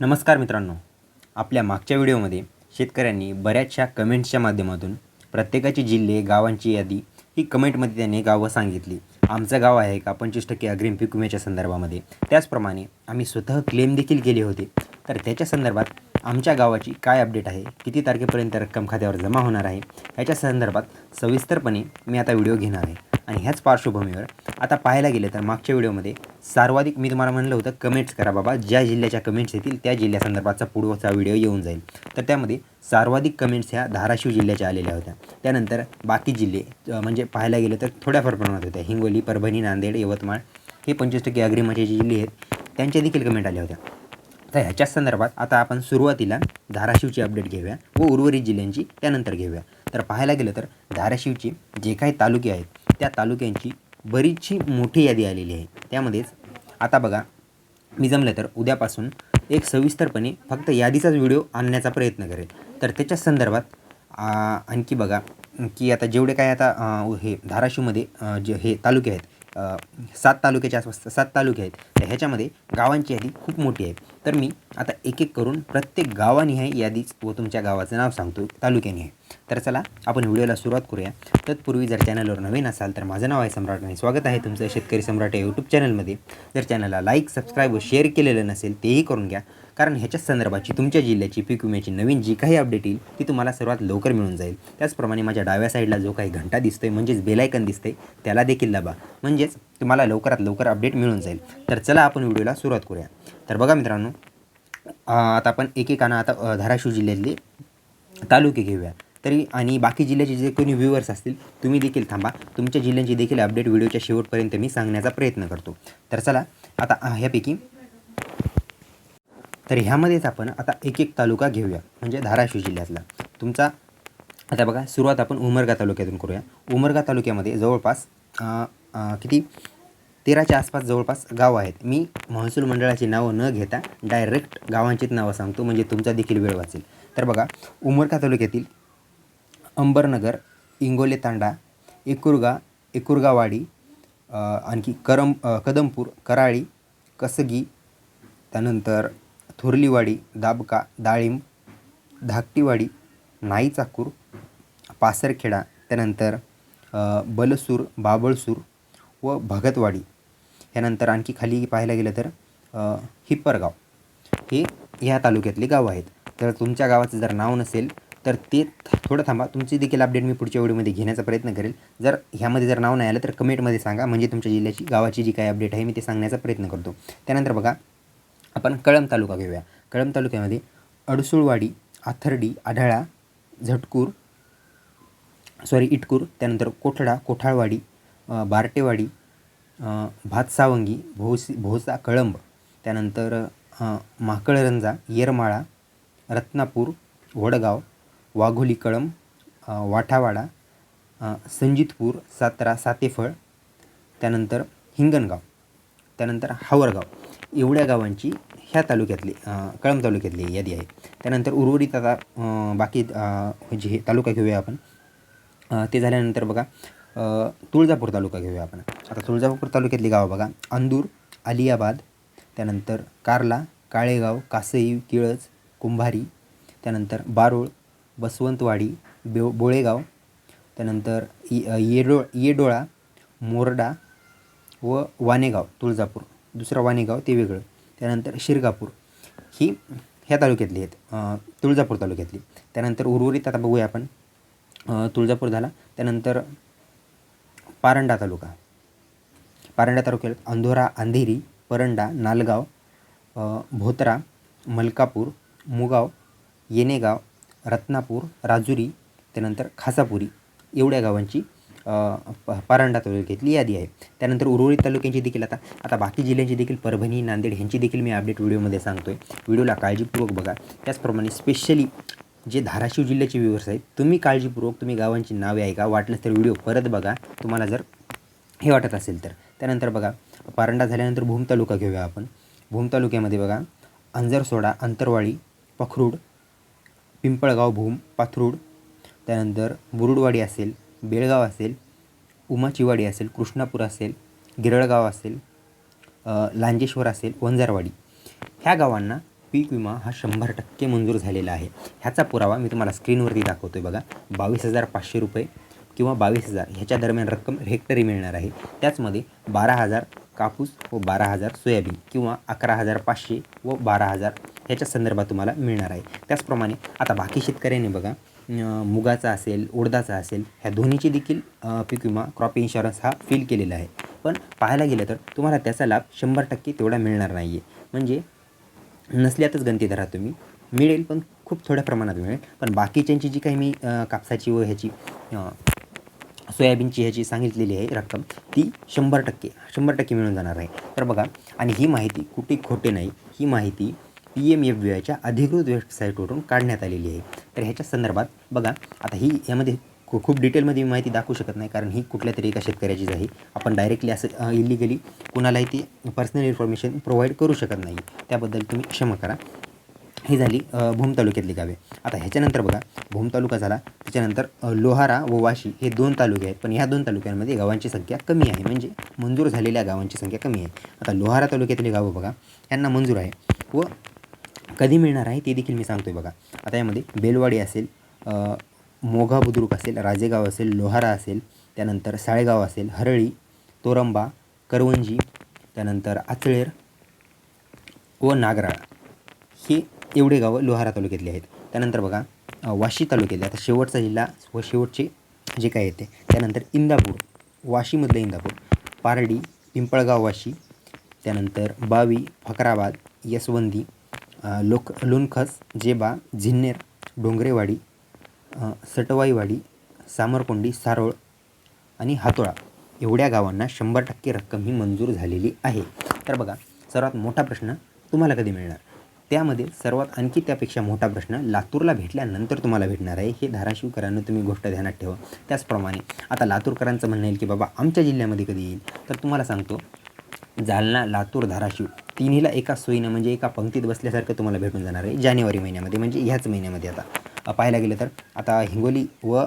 नमस्कार मित्रांनो. आपल्या मागच्या व्हिडिओमध्ये शेतकऱ्यांनी बऱ्याचशा कमेंट्सच्या माध्यमातून प्रत्येकाची जिल्हे गावांची यादी ही कमेंटमध्ये त्यांनी गावं सांगितली. आमचं गाव आहे का? पंचवीस टक्के अग्रिम पीक विम्याच्या संदर्भामध्ये. त्याचप्रमाणे आम्ही स्वतः क्लेम देखील केले होते. तर त्याच्या संदर्भात आमच्या गावाची काय अपडेट आहे? किती तारखेपर्यंत रक्कम खात्यावर जमा होणार आहे? याच्या संदर्भात सविस्तरपणे मी आता व्हिडिओ घेणार आहे. आणि ह्याच पार्श्वभूमीवर आता पाहायला गेलं तर मागच्या व्हिडिओमध्ये सर्वाधिक मी तुम्हाला म्हणलं होतं कमेंट्स करा बाबा. ज्या जिल्ह्याच्या कमेंट्स येतील त्या जिल्ह्यासंदर्भातचा पुढचा व्हिडिओ येऊन जाईल. तर त्यामध्ये सर्वाधिक कमेंट्स ह्या धाराशिव जिल्ह्याच्या आलेल्या होत्या. त्यानंतर बाकी जिल्हे म्हणजे पाहायला गेलं तर थोड्याफार प्रमाणात होत्या. हिंगोली परभणी नांदेड यवतमाळ हे पंचवीस टक्के अग्रिमाचे जे जिल्हे आहेत त्यांच्या देखील कमेंट आल्या होत्या. तर ह्याच्याच संदर्भात आता आपण सुरुवातीला धाराशिवची अपडेट घेऊया व उर्वरित जिल्ह्यांची त्यानंतर घेऊया. तर पाहायला गेलं तर धाराशिवची जे काही तालुके आहेत त्या तालुक्यांची बरीचशी मोठी यादी आलेली आहे. त्यामध्येच आता बघा मी जमलं तर उद्यापासून एक सविस्तरपणे फक्त यादीचाच व्हिडिओ आणण्याचा प्रयत्न करेल. तर त्याच्या संदर्भात आणखी बघा की आता जेवढे काय आता हे धाराशिवमध्ये जे हे तालुके आहेत सात तालुक्याच्या आसपास सात तालुके आहेत. तर ह्याच्यामध्ये गावांची यादी खूप मोठी आहे. तर मी आता एक एक करून प्रत्येक गावानिहाय यादीच व तुमच्या गावाचं नाव सांगतो तालुक्याने आहे. तर चला आपण व्हिडिओला सुरुवात करूया. तत्पूर्वी जर चॅनलवर नवीन असाल तर माझं नाव आहे सम्राट आणि स्वागत आहे तुमचं शेतकरी सम्राट या यूट्यूब चॅनलमध्ये जर चॅनलला लाईक सबस्क्राईब व शेअर केलेलं नसेल तेही करून घ्या. कारण ह्याच्याच संदर्भाची तुमच्या जिल्ह्याची पीक विम्याची नवीन जी काही अपडेट येईल ती तुम्हाला सर्वात लवकर मिळून जाईल. त्याचप्रमाणे माझ्या डाव्या साईडला जो काही घंटा दिसतो आहे म्हणजेच बेलायकन दिसतंय त्याला देखील दाबा. म्हणजेच तुम्हाला लवकरात लवकर अपडेट मिळून जाईल. तर चला आपण व्हिडिओला सुरुवात करूया. तर बघा मित्रांनो आता आपण एकेकानं आता धाराशिव जिल्ह्यातले तालुके घेऊया. तरी आणि बाकी जिल्ह्याचे जे कोणी व्ह्युअर्स असतील तुम्ही देखील थांबा. तुमच्या जिल्ह्यांची देखील अपडेट व्हिडिओच्या शेवटपर्यंत मी सांगण्याचा प्रयत्न करतो. तर चला आता ह्यापैकी तर ह्यामध्येच आपण आता एक एक तालुका घेऊया म्हणजे धाराशिव जिल्ह्यातला. तुमचा आता बघा सुरुवात आपण उमरगा तालुक्यातून करूया. उमरगा तालुक्यामध्ये जवळपास किती? तेराच्या आसपास जवळपास गाव आहेत. मी महसूल मंडळाची नावं न घेता डायरेक्ट गावांचीच नावं सांगतो म्हणजे तुमचा देखील वेळ वाचेल. तर बघा उमरगा तालुक्यातील अंबरनगर इंगोले तांडा एकुरगा एकुरगावाडी आणखी करम कदमपूर कराळी कसगी त्यानंतर थोरलीवाडी दाबका डाळिंब धाकटीवाडी नाईचाकूर पासरखेडा त्यानंतर बलसूर बाबळसूर व भगतवाडी. ह्यानंतर आणखी खाली पाहायला गेलं तर हिप्परगाव. हे ह्या तालुक्यातले गाव आहेत. तर तुमच्या गावाचं जर नाव नसेल तर ते थ- थोडं थांबा. तुमची देखील अपडेट मी पुढच्या व्हिडिओमध्ये घेण्याचा प्रयत्न करेल. जर ह्यामध्ये जर नाव नाही आलं तर कमेंटमध्ये सांगा. म्हणजे तुमच्या जिल्ह्याची गावाची जी काही अपडेट आहे मी ते सांगण्याचा प्रयत्न करतो. त्यानंतर बघा आपण कळंब तालुका घेऊया. कळंब तालुक्यामध्ये अडसुळवाडी आथर्डी आढळा झटकूर सॉरी इटकूर त्यानंतर कोठडा कोठाळवाडी बारटेवाडी भातसावंगी भोसी भोसा कळंब त्यानंतर माकळरंजा येरमाळा रत्नापूर वडगाव वाघोली कळंब वाठावाडा संजितपूर सातारा सातेफळ त्यानंतर हिंगणगाव त्यानंतर हावरगाव. एवढ्या गावांची ह्या तालुक्यातली कळंब तालुक्यातली यादी आहे. त्यानंतर उर्वरित आता बाकी जे हे तालुका घेऊया आपण. ते झाल्यानंतर बघा तुळजापूर तालुका घेऊया आपण. आता तुळजापूर तालुक्यातली गावं बघा. अंदूर अलियाबाद त्यानंतर कार्ला काळेगाव कासई किळज कुंभारी त्यानंतर बारोळ बसवंतवाडी बे बोळेगाव त्यानंतर इ येडो येडोळा मोरडा व वानेगाव तुळजापूर. दुसरं वाणेगाव ते वेगळं. त्यानंतर शिरगापूर. ही ह्या तालुक्यातली आहेत. तुळजापूर तालुक्यातली. त्यानंतर उर्वरित आता बघूया आपण. तुळजापूर झाला. त्यानंतर पारंडा तालुका. पारंडा तालुक्यात अंधोरा अंधेरी परंडा नालगाव भोतरा मलकापूर मुगाव येणेगाव रत्नापूर राजुरी त्यानंतर खासापुरी एवढ्या गावांची परांडा तालुक्यातली यादी आहे. त्यानंतर उर्वरित तालुक्यांची देखील आता आता बाकी जिल्ह्यांची देखील परभणी नांदेड ह्यांची देखील मी अपडेट व्हिडिओमध्ये सांगतो आहे व्हिडिओला काळजीपूर्वक बघा. त्याचप्रमाणे स्पेशली जे धाराशिव जिल्ह्याचे व्ह्यूवर्स आहेत तुम्ही काळजीपूर्वक तुम्ही गावांची नावे ऐका. वाटलंच तर व्हिडिओ परत बघा. तुम्हाला जर हे वाटत असेल तर. त्यानंतर बघा पारंडा झाल्यानंतर भूम तालुका घेऊया आपण. भूम तालुक्यामध्ये बघा अंजरसोडा अंतरवाडी पखरूड पिंपळगाव भूम पाथरूड त्यानंतर बुरुडवाडी असेल बेळगाव असेल उमाचिवाडी असेल कृष्णापूर असेल गिरळगाव असेल लांजेश्वर असेल वंजारवाडी ह्या गावांना पीक विमा हा शंभर टक्के मंजूर झालेला आहे. ह्याचा पुरावा मी तुम्हाला स्क्रीनवरती दाखवतो आहे बघा. बावीस हजार पाचशे रुपये किंवा बावीस हजार ह्याच्या दरम्यान रक्कम हेक्टरी मिळणार आहे. त्याचमध्ये बारा हजार कापूस व बारा हजार सोयाबीन किंवा अकरा हजार पाचशे व बारा हजार ह्याच्या संदर्भात तुम्हाला मिळणार आहे. त्याचप्रमाणे आता बाकी शेतकऱ्यांनी बघा मुगाचा असेल उडदाचा असेल ह्या दोन्हीची देखील पीक विमा क्रॉप इन्शुरन्स हा फील केलेला आहे. पण पाहायला गेलं तर तुम्हाला त्याचा लाभ शंभर टक्के तेवढा मिळणार नाही आहे म्हणजे नसल्यातच गणती धरा तुम्ही. मिळेल पण खूप थोड्या प्रमाणात मिळेल. पण बाकीच्यांची जी काही मी कापसाची व ह्याची सोयाबीनची ह्याची सांगितलेली आहे रक्कम ती शंभर टक्के शंभर टक्के मिळून जाणार आहे. तर बघा आणि ही माहिती कुठे खोटे नाही. ही माहिती पी एम एफ बी आयच्या अधिकृत वेबसाईटवरून काढण्यात आलेली आहे. तर ह्याच्या संदर्भात बघा आता ही यामध्ये खूप डिटेलमध्ये मी माहिती दाखवू शकत नाही कारण ही कुठल्या तरी एका शेतकऱ्याचीच आहे. आपण डायरेक्टली असं इलिगली कुणालाही ती पर्सनल इन्फॉर्मेशन प्रोव्हाइड करू शकत नाही. त्याबद्दल तुम्ही क्षमा करा. ही झाली भूम तालुक्यातली गावे. आता ह्याच्यानंतर बघा भूम तालुका झाला त्याच्यानंतर लोहारा व वाशी हे दोन तालुके आहेत पण ह्या दोन तालुक्यांमध्ये गावांची संख्या कमी आहे. म्हणजे मंजूर झालेल्या गावांची संख्या कमी आहे. आता लोहारा तालुक्यातली गावं बघा यांना मंजूर आहे. व कधी मिळणार आहे ते देखील मी सांगतोय बघा. आता यामध्ये बेलवाडी असेल मोघा बुद्रुक असेल राजेगाव असेल लोहारा असेल त्यानंतर साळेगाव असेल हरळी तोरंबा करवंजी त्यानंतर आचळेर व नागराळा. हे एवढे गावं लोहारा तालुक्यातली आहेत. त्यानंतर बघा वाशी तालुक्यातले आता शेवटचा जिल्हा व शेवटचे जे काय येते त्यानंतर इंदापूर वाशीमधलं इंदापूर पारडी पिंपळगाव वाशी त्यानंतर बावी फकराबाद यसवंदी लोक लोणखस जेबा झिन्नेर डोंगरेवाडी सटवाईवाडी सामरकोंडी सारोळ आणि हातोळा एवढ्या गावांना शंभर टक्के रक्कम ही मंजूर झालेली आहे. तर बघा सर्वात मोठा प्रश्न तुम्हाला कधी मिळणार? त्यामध्ये सर्वात आणखी त्यापेक्षा मोठा प्रश्न लातूरला भेटल्यानंतर तुम्हाला भेटणार आहे. हे धाराशिवकरांना तुम्ही गोष्ट ध्यानात ठेवा. त्याचप्रमाणे आता लातूरकरांचं म्हणणं येईल की बाबा आमच्या जिल्ह्यामध्ये कधी येईल? तर तुम्हाला सांगतो जालना लातूर धाराशिव तिन्हीला एका सोयीनं म्हणजे एका पंक्तीत बसल्यासारखं तुम्हाला भेटून जाणार आहे जानेवारी महिन्यामध्ये म्हणजे ह्याच महिन्यामध्ये आता. पाहायला गेलं तर आता हिंगोली व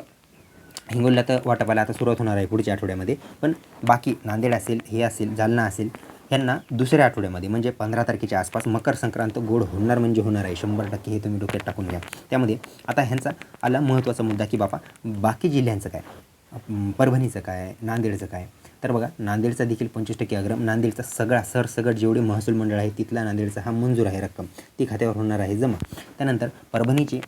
हिंगोलीला तर वाटपाला आता सुरुवात होणार आहे पुढच्या आठवड्यामध्ये पण बाकी नांदेड असेल हे असेल जालना असेल ह्यांना दुसऱ्या आठवड्यामध्ये म्हणजे पंधरा तारखेच्या आसपास मकर संक्रांत गोड होणार म्हणजे होणार आहे. शंभर टक्के हे तुम्ही डोक्यात टाकून घ्या. त्यामध्ये आता ह्यांचा आला महत्त्वाचा मुद्दा की बाबा बाकी जिल्ह्यांचं काय? परभणीचं काय नांदेडचं काय. तर बघा नांदेडचा देखील पंचवीस टक्के अग्रम नांदेडचा सगळा सरसगट जेवढे महसूल मंडळ आहे तिथला नांदेडचा हा मंजूर आहे रक्कम. ती खात्यावर होणार आहे जमा. त्यानंतर परभणीचे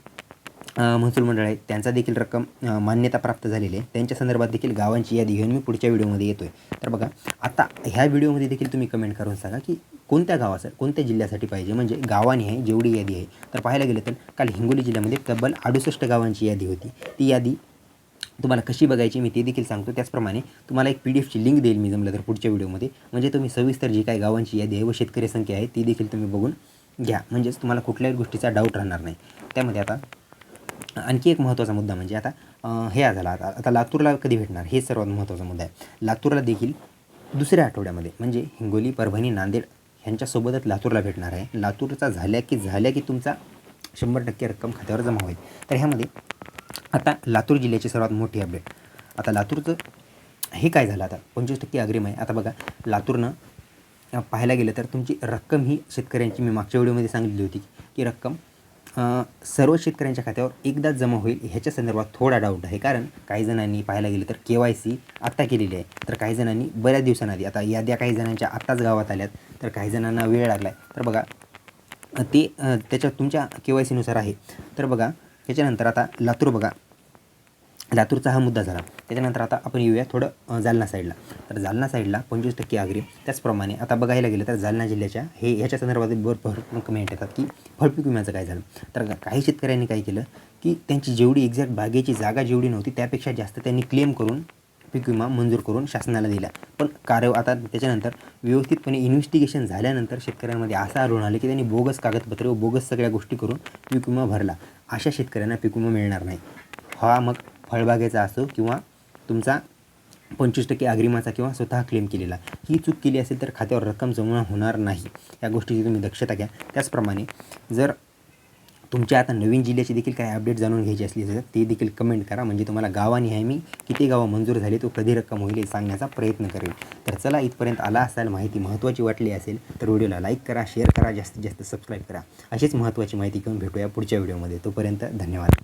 महसूल मंडळ आहे त्यांचा देखील रक्कम मान्यता प्राप्त झालेली आहे. त्यांच्या संदर्भात देखील गावांची यादी घेऊन मी पुढच्या व्हिडिओमध्ये येतो आहे तर बघा आता ह्या व्हिडिओमध्ये देखील तुम्ही कमेंट करून सांगा की कोणत्या गावासाठी कोणत्या जिल्ह्यासाठी पाहिजे? म्हणजे गावाने आहे जेवढी यादी आहे. तर पाहायला गेलं तर काल हिंगोली जिल्ह्यामध्ये तब्बल अडुसष्ट गावांची यादी होती. ती यादी तुम्हाला कशी बघायची मी ते देखील सांगतो. त्याचप्रमाणे तुम्हाला एक पी डी एफची लिंक देईल मी जमलं तर पुढच्या व्हिडिओमध्ये. म्हणजे तुम्ही सविस्तर जी काही गावांची यादी आहे व शेतकरी संख्या आहे ती देखील तुम्ही बघून घ्या. म्हणजेच तुम्हाला कुठल्याही गोष्टीचा डाऊट राहणार नाही. त्यामध्ये आता आणखी एक महत्त्वाचा मुद्दा म्हणजे आता हे झाला आता आता लातूरला कधी भेटणार? हे सर्वात महत्त्वाचा मुद्दा आहे. लातूरला देखील दुसऱ्या आठवड्यामध्ये म्हणजे हिंगोली परभणी नांदेड ह्यांच्यासोबतच लातूरला भेटणार आहे. लातूरचा झाल्या की झाल्या की तुमचा शंभर टक्के रक्कम खात्यावर जमा होईल. तर ह्यामध्ये आता लातूर जिल्ह्याची सर्वात मोठी अपडेट आता लातूरचं हे काय झालं आता? पंचवीस टक्के अग्रिम आहे. आता बघा लातूरनं पाहायला गेलं तर तुमची रक्कम ही शेतकऱ्यांची मी मागच्या व्हिडिओमध्ये सांगितली होती की रक्कम सर्व शेतकऱ्यांच्या खात्यावर एकदाच जमा होईल ह्याच्या संदर्भात थोडा डाऊट आहे. कारण काही जणांनी पाहायला गेलं तर के वाय सी आत्ता केलेली आहे. तर काही जणांनी बऱ्याच दिवसांआधी आता याद्या काही जणांच्या आत्ताच गावात आल्यात तर काही जणांना वेळ लागला आहे तर बघा ते त्याच्या त्याच्यात तुमच्या के वाय सीनुसार आहे. तर बघा त्याच्यानंतर आता लातूर बघा. लातूरचा हा मुद्दा झाला. त्याच्यानंतर आता आपण येऊया थोडं जालना साईडला तर जालना साईडला पंचवीस टक्के आगरी. त्याचप्रमाणे आता बघायला गेलं तर जालना जिल्ह्याच्या हे ह्याच्या संदर्भात भर भरपूर कमेंट येतात की फळपीक विम्याचं काय झालं? तर काही शेतकऱ्यांनी काय केलं की त्यांची जेवढी एक्झॅक्ट बागेची जागा जेवढी नव्हती त्यापेक्षा जास्त त्यांनी क्लेम करून पीक विमा मंजूर करून शासनाला दिला. पण कार्य आता त्याच्यानंतर व्यवस्थितपणे इन्व्हेस्टिगेशन झाल्यानंतर शेतकऱ्यांमध्ये असं आढळून आले की त्यांनी बोगस कागदपत्रे व बोगस सगळ्या गोष्टी करून पीक विमा भरला. अशा शेतकऱ्यांना पीक विमा मिळणार नाही. हा मग फळबागेचा असो किंवा तुमचा पंचवीस टक्के अग्रिमाचा किंवा स्वतः क्लेम केलेला. ही चूक केली असेल तर खात्यावर रक्कम जमा होणार नाही. या गोष्टीची तुम्ही दक्षता घ्या. त्याचप्रमाणे जर तुमच्या आता नवीन जिल्ह्याचे देखील काही अपडेट जाणून घ्यायची असली तर ते देखील कमेंट करा. म्हणजे तुम्हाला गावानिहाय मी किती गावं मंजूर झाले तो कधी रक्कम होईल हे सांगण्याचा प्रयत्न करेल. तर चला इथपर्यंत आला असाल माहिती महत्त्वाची वाटली असेल तर व्हिडिओला लाईक करा शेअर करा जास्तीत जास्त सबस्क्राईब करा. अशीच महत्त्वाची माहिती घेऊन भेटूया पुढच्या व्हिडिओमध्ये. तोपर्यंत धन्यवाद.